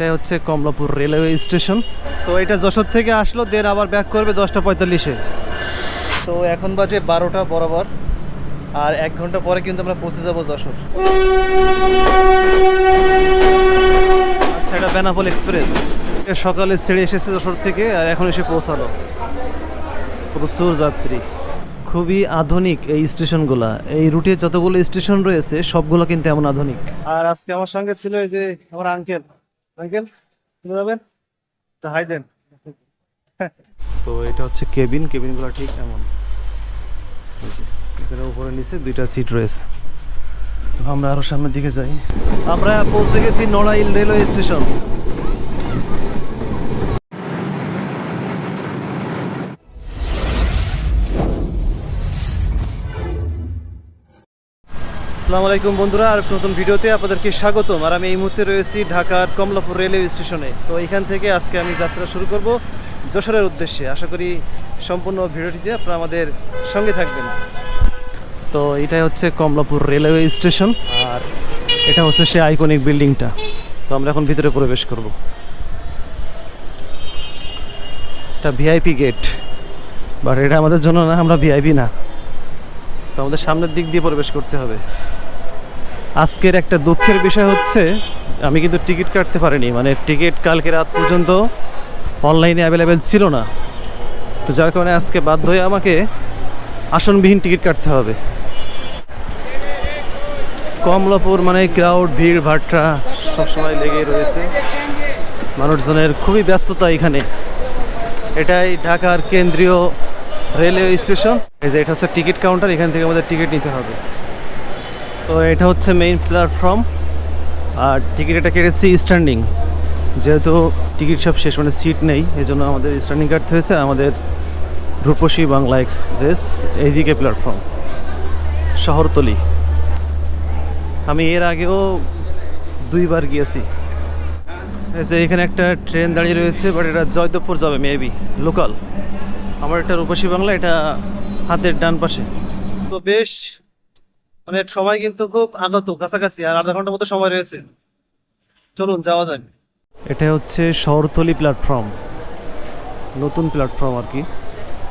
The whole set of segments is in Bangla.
এটাই হচ্ছে কমলাপুর রেলওয়ে স্টেশন। তো এটা যশোর থেকে আসলো দেন আবার ব্যাক করবে দশটা পঁয়তাল্লিশে। তো এখন বাজে বারোটা বরাবর, আর এক ঘণ্টা পরে কিন্তু আমরা পৌঁছে যাব যশোর। আচ্ছা এটা বেনাপোল এক্সপ্রেস। এটা সকালে ছেড়ে এসেছে যশোর থেকে, আর এখন এসে পৌঁছালো। প্রচুর যাত্রী। খুবই আধুনিক এই স্টেশনগুলা। এই রুটে যতগুলো স্টেশন রয়েছে, সবগুলো কিন্তু এমন আধুনিক। আর আজকে আমার সঙ্গে ছিল এই যে আমার আঙ্কেল আঙ্কেল তুমি যাবেন তো হাই দেন। তো এটা হচ্ছে কেবিন, কেবিনগুলো ঠিক এমন। এখানে উপরে নিচে দুইটা সিট রয়েছে। তো আমরা আরও সামনের দিকে যাই। আমরা পৌঁছে গেছি নড়াইল রেলওয়ে স্টেশন। আসসালামু আলাইকুম বন্ধুরা, আর নতুন ভিডিওতে আপনাদেরকে স্বাগতম। আর আমি এই মুহূর্তে রয়েছি ঢাকার কমলাপুর রেলওয়ে স্টেশনে। তো এখান থেকে আজকে আমি যাত্রা শুরু করব যশোরের উদ্দেশ্যে। আশা করি সম্পূর্ণ ভিডিওটিতে আপনারা আমাদের সঙ্গে থাকবেন। তো এটাই হচ্ছে কমলাপুর রেলওয়ে স্টেশন, আর এটা হচ্ছে সে আইকনিক বিল্ডিংটা তো আমরা এখন ভিতরে প্রবেশ করব। এটা ভিআইপি গেট বাট এটা আমাদের জন্য না, আমরা ভিআইপি না। তো আমাদের সামনের দিক দিয়ে প্রবেশ করতে হবে। আজকের একটা দুঃখের বিষয় হচ্ছে, আমি কিন্তু টিকিট কাটতে পারিনি। মানে টিকিট কালকে রাত পর্যন্ত অনলাইনে অ্যাভেলেবেল ছিল না। তো যার কারণে আজকে বাধ্য হয়ে আমাকে আসনবিহীন টিকিট কাটতে হবে। কমলাপুর মানে ক্রাউড ভিড়, ভাট্টা সবসময় লেগে রয়েছে। মানুষজনের খুবই ব্যস্ততা এখানে। এটাই ঢাকার কেন্দ্রীয় রেলওয়ে স্টেশন। এই যে এটা হচ্ছে টিকিট কাউন্টার এখান থেকে আমাদের টিকিট নিতে হবে। তো এটা হচ্ছে মেইন প্ল্যাটফর্ম আর টিকিট এটা কেটেছি স্ট্যান্ডিং যেহেতু টিকিট সব শেষ মানে সিট নেই এই জন্য আমাদের স্ট্যান্ডিং কাটতে হয়েছে আমাদের রূপসী বাংলা এক্সপ্রেস এইদিকে প্ল্যাটফর্ম শহরতলি। আমি এর আগেও দুইবার গিয়েছি। যে এখানে একটা ট্রেন দাঁড়িয়ে রয়েছে বাট এটা জয়দেবপুর যাবে মেবি লোকাল আমার এটা রূপসী বাংলা, এটা হাতের ডান পাশে। তো বেশ মানে সময় কিন্তু খুব আগত কাছাকাছি, আর আধা ঘণ্টার মতো সময় রয়েছে। চলুন, যাওয়া যাক। এটা হচ্ছে শহরতলি প্ল্যাটফর্ম নতুন প্ল্যাটফর্ম আর কি।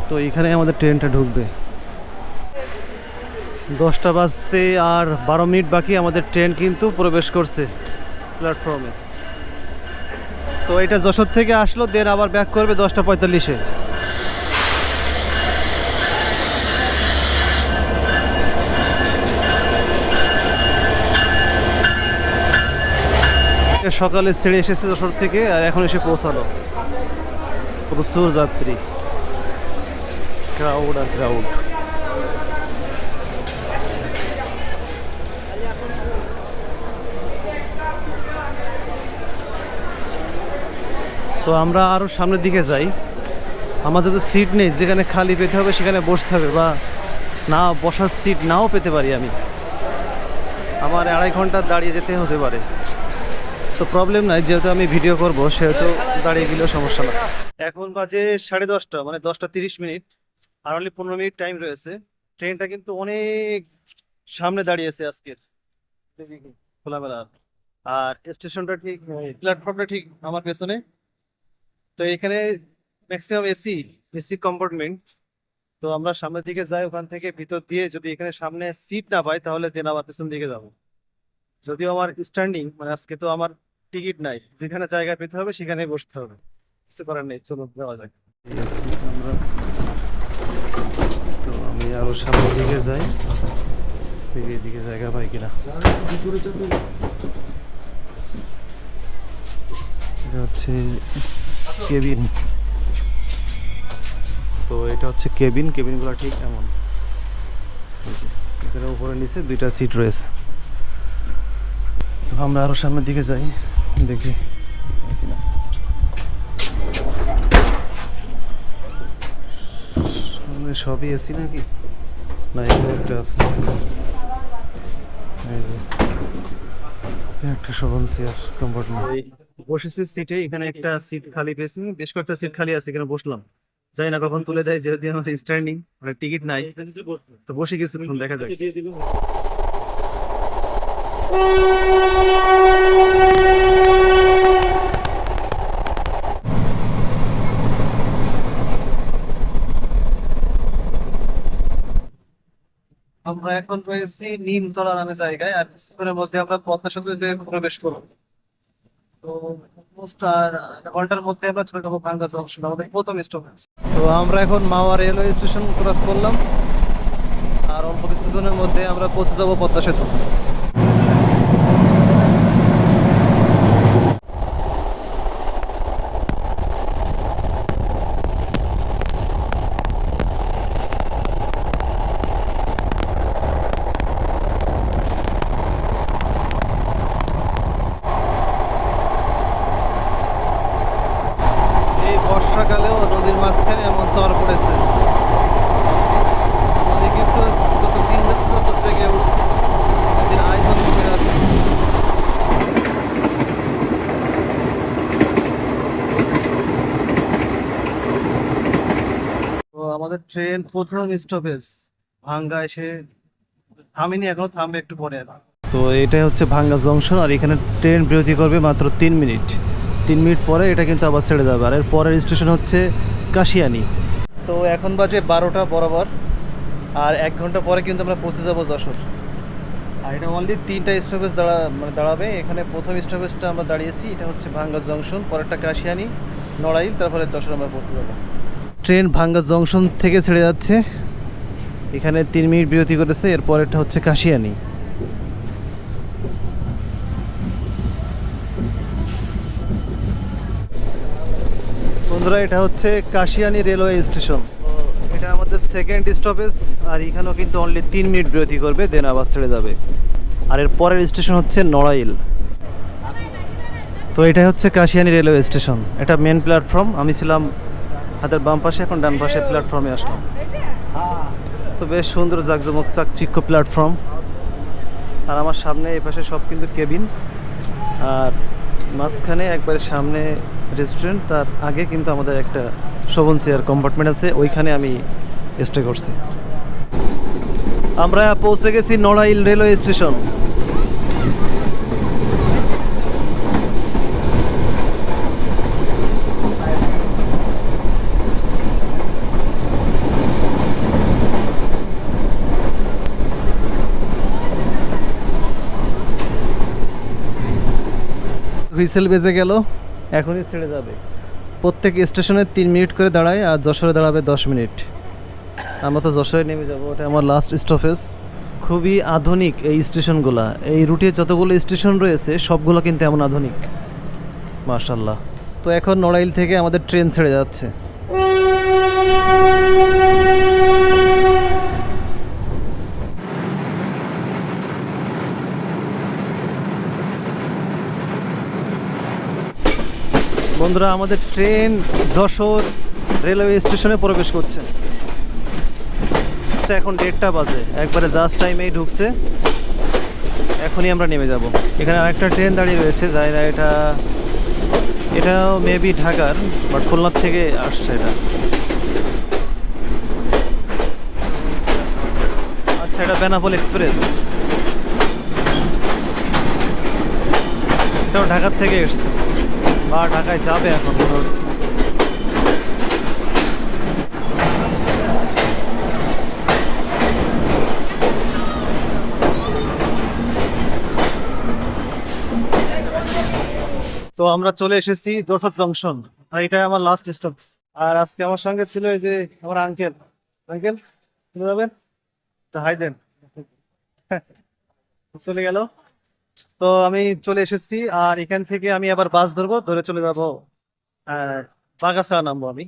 তো এখানে আমাদের ট্রেনটা ঢুকবে। দশটা বাজতে আর বারো মিনিট বাকি, আমাদের ট্রেন কিন্তু প্রবেশ করছে প্ল্যাটফর্মে তো এটা যশোর থেকে আসলো দেন আবার ব্যাক করবে দশটা পঁয়তাল্লিশে। সকালে ছেড়ে এসেছে যশোর থেকে আর এখন এসে পৌঁছালো। প্রচুর যাত্রী। ক্রাউড আর ক্রাউড তো আমরা আরও সামনের দিকে যাই। আমাদের তো সিট নেই, যেখানে খালি পেতে হবে সেখানে বসতে হবে বা না বসার সিট নাও পেতে পারি আমি। আমার আড়াই ঘণ্টা দাঁড়িয়ে যেতে হতে পারে। তো প্রবলেম নাই, যেহেতু আমি ভিডিও করব, সেহেতু দাঁড়িয়ে গেলেও সমস্যা না। এখন বাজে সাড়ে দশটা মানে দশটা তিরিশ মিনিট, আর অনলি পনেরো মিনিট টাইম রয়েছে। ট্রেনটা কিন্তু অনেক সামনে দাঁড়িয়েছে আজকের খোলামেলা। আর স্টেশনটা ঠিক প্ল্যাটফর্মটা ঠিক আমার পেছনে। তো এখানে ম্যাক্সিমাম এসি এসি কম্পার্টমেন্ট তো আমরা সামনের দিকে যাই, ওখান থেকে ভিতর দিয়ে যদি এখানে সামনে সিট না পাই, তাহলে দেন আবার পেছন দিকে যাব। যদিও আমার স্ট্যান্ডিং মানে আজকে তো আমার টিকিট নাই। যেখানে জায়গা পেতে হবে, সেখানেই বসতে হবে। কিছু করার নেই চলো যাওয়া যাক। আমরা তো আমি আরও সামনের দিকে যাই। দেখি এদিকে জায়গা পাই কিনা। এটা হচ্ছে কেবিন। তো এটা হচ্ছে কেবিন। কেবিনগুলো ঠিক এমন। এখানে উপরে নিচে দুইটা সিট রয়েছে। তো আমরা আরও সামনের দিকে যাই, দেখি। সবই এসি নাকি? না, এখানে একটা আছে। একটা চেয়ার বসেছি সিটে এখানে একটা সিট খালি পেয়েছি। বেশ কয়েকটা সিট খালি আছে, এখানে বসলাম। জানি না কখন তুলে দেয়, যেহেতু আমার স্ট্যান্ডিং মানে টিকিট নাই। তো বসে কিছুক্ষণ দেখা যাক। আমরা এখন রয়েছি নিমতলা নামে জায়গায়, আর কিছুক্ষণের মধ্যে আমরা পদ্মা সেতু প্রবেশ করব। তো ঘণ্টার মধ্যে আমরা তো আমরা এখন মাওয়া রেলওয়ে স্টেশন ক্রস করলাম, আর অল্প কিছুদিনের মধ্যে আমরা পৌঁছে যাব পদ্মা সেতু। বর্ষাকালেও নদীর মাঝখানে এমন চর পড়েছে। আমাদের ট্রেন প্রথম স্টপেজ ভাঙ্গা এসে থামিনি, এখনও থামবে একটু পরে। তো এটাই হচ্ছে ভাঙ্গা জংশন, আর এখানে ট্রেন বিরতি করবে মাত্র তিন মিনিট। তিন মিনিট পরে এটা কিন্তু আবার ছেড়ে যাবে। আর এর পরের স্টেশন হচ্ছে কাশিয়ানি। তো এখন বাজে বারোটা বরাবর, আর এক ঘণ্টা পরে কিন্তু আমরা পৌঁছে যাব যশোর। আর এটা অনলি তিনটা স্টপেজ দাঁড়া মানে দাঁড়াবে। এখানে প্রথম স্টপেজটা আমরা দাঁড়িয়েছি, এটা হচ্ছে ভাঙ্গা জংশন, পরেরটা কাশিয়ানি, নড়াইল, তারপরে যশোর আমরা পৌঁছে যাব। ট্রেন ভাঙ্গা জংশন থেকে ছেড়ে যাচ্ছে। এখানে তিন মিনিট বিরতি করেছে, এরপরেরটা হচ্ছে কাশিয়ানি। বন্ধুরা, এটা হচ্ছে কাশিয়ানি রেলওয়ে স্টেশন। এটা আমাদের সেকেন্ড স্টপেজ আর এখানেও কিন্তু অনলি তিন মিনিট বিরতি করবে দেন আবার ছেড়ে যাবে। আর এর পরের স্টেশন হচ্ছে নড়াইল। তো এটাই হচ্ছে কাশিয়ানি রেলওয়ে স্টেশন। এটা মেন প্ল্যাটফর্ম আমি ছিলাম হাতের বাম পাশে, এখন ডান পাশে প্ল্যাটফর্মে আসলাম। তো বেশ সুন্দর জাকজমক চাক চাকচিক্য প্ল্যাটফর্ম আর আমার সামনে এই পাশে সব কিন্তু কেবিন আর মাঝখানে একবারে সামনে রেস্টুরেন্ট তার আগে কিন্তু আমাদের একটা শোভন চেয়ার কম্পার্টমেন্ট আছে, ওইখানে আমি স্টে করছি। আমরা পৌঁছে গেছি নড়াইল রেলওয়ে স্টেশন। হুইসেল বেজে গেল, এখনই ছেড়ে যাবে। প্রত্যেক স্টেশনে তিন মিনিট করে দাঁড়ায় আর যশোরে দাঁড়াবে দশ মিনিট। আমরা তো যশোরে নেমে যাব, ওটা আমার লাস্ট স্টপেজ খুবই আধুনিক এই স্টেশনগুলা। এই রুটে যতগুলো স্টেশন রয়েছে, সবগুলো কিন্তু এমন আধুনিক। মার্শাল্লাহ তো এখন নড়াইল থেকে আমাদের ট্রেন ছেড়ে যাচ্ছে। বন্ধুরা, আমাদের ট্রেন যশোর রেলওয়ে স্টেশনে প্রবেশ করছে। এখন দেড়টা বাজে, একবারে জাস্ট টাইমেই ঢুকছে। এখনই আমরা নেমে যাব। এখানে আরেকটা ট্রেন দাঁড়িয়ে রয়েছে যাই না এটা, এটাও মেবি ঢাকার বাট খুলনার থেকে আসছে এটা। আচ্ছা এটা বেনাপোল এক্সপ্রেস। এটাও ঢাকার থেকে এসছে। বা ঢাকায় যাবে এখন মনে হচ্ছে। তো আমরা চলে এসেছি যশোর জংশন। আর এটা আমার লাস্ট স্টপ আর আজকে আমার সঙ্গে ছিল এই যে আমার আঙ্কেল আঙ্কেল চলে যাবেন? হাই দেন চলে গেল। তো আমি চলে এসেছি, আর এখান থেকে আমি আবার বাস ধরবো, ধরে চলে যাব বাগাছড়া নামবো আমি।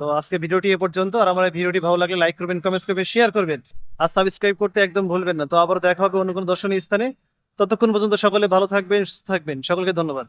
তো আজকে ভিডিওটি এ পর্যন্ত, আর আমার ভিডিওটি ভালো লাগলে লাইক করবেন কমেন্টস করবেন শেয়ার করবেন, আর সাবস্ক্রাইব করতে একদম ভুলবেন না। তো আবার দেখা হবে অন্য কোনো দর্শনীয় স্থানে। ততক্ষণ পর্যন্ত সকলে ভালো থাকবেন, সুস্থ থাকবেন। সকলকে ধন্যবাদ।